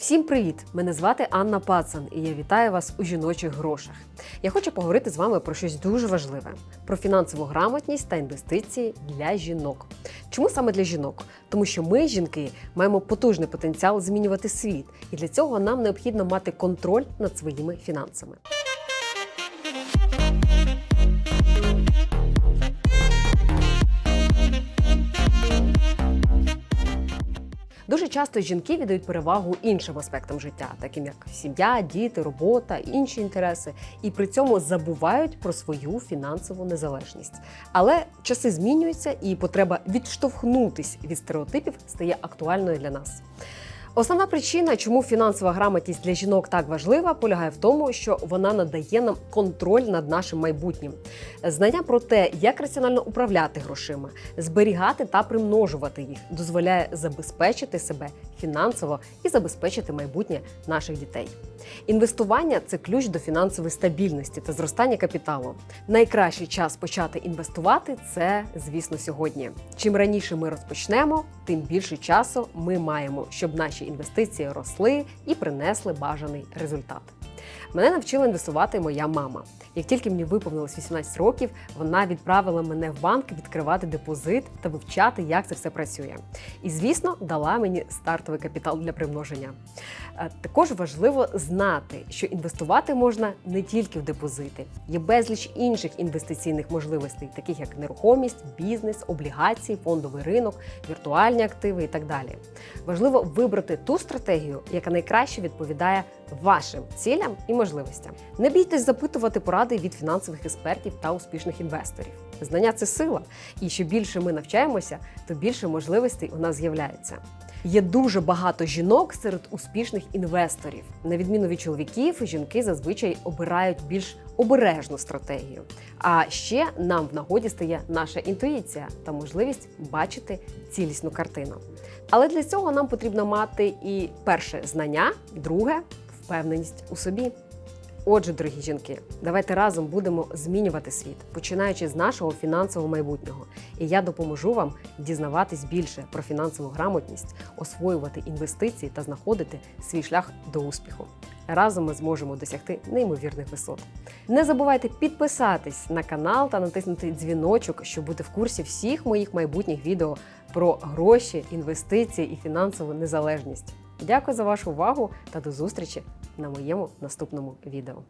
Всім привіт! Мене звати Анна Пацан, і я вітаю вас у жіночих грошах. Я хочу поговорити з вами про щось дуже важливе: про фінансову грамотність та інвестиції для жінок. Чому саме для жінок? Тому що ми, жінки, маємо потужний потенціал змінювати світ, і для цього нам необхідно мати контроль над своїми фінансами. Дуже часто жінки віддають перевагу іншим аспектам життя, таким як сім'я, діти, робота, інші інтереси, і при цьому забувають про свою фінансову незалежність. Але часи змінюються, і потреба відштовхнутись від стереотипів стає актуальною для нас. Основна причина, чому фінансова грамотність для жінок так важлива, полягає в тому, що вона надає нам контроль над нашим майбутнім. Знання про те, як раціонально управляти грошима, зберігати та примножувати їх, дозволяє забезпечити себе фінансово і забезпечити майбутнє наших дітей. Інвестування це ключ до фінансової стабільності та зростання капіталу. Найкращий час почати інвестувати це, звісно, сьогодні. Чим раніше ми розпочнемо, тим більше часу ми маємо, щоб наші інвестиції росли і принесли бажаний результат. Мене навчила інвестувати моя мама. Як тільки мені виповнилось 18 років, вона відправила мене в банк відкривати депозит та вивчати, як це все працює. І, звісно, дала мені стартовий капітал для примноження. Е, Також важливо знати, що інвестувати можна не тільки в депозити, є безліч інших інвестиційних можливостей, таких як нерухомість, бізнес, облігації, фондовий ринок, віртуальні активи і так далі. Важливо вибрати ту стратегію, яка найкраще відповідає вашим цілям і можливостям. Не бійтесь запитувати поради від фінансових експертів та успішних інвесторів. Знання це сила, і що більше ми навчаємося, то більше можливостей у нас з'являється. Є дуже багато жінок серед успішних інвесторів. На відміну від чоловіків, жінки зазвичай обирають більш обережну стратегію. А ще нам в нагоді стає наша інтуїція та можливість бачити цілісну картину. Але для цього нам потрібно мати і перше знання, друге впевненість у собі. Отже, дорогі жінки, давайте разом будемо змінювати світ, починаючи з нашого фінансового майбутнього. І я допоможу вам дізнаватись більше про фінансову грамотність, освоювати інвестиції та знаходити свій шлях до успіху. Разом ми зможемо досягти неймовірних висот. Не забувайте підписатись на канал та натиснути дзвіночок, щоб бути в курсі всіх моїх майбутніх відео про гроші, інвестиції і фінансову незалежність. Дякую за вашу увагу та до зустрічі на моєму наступному відео.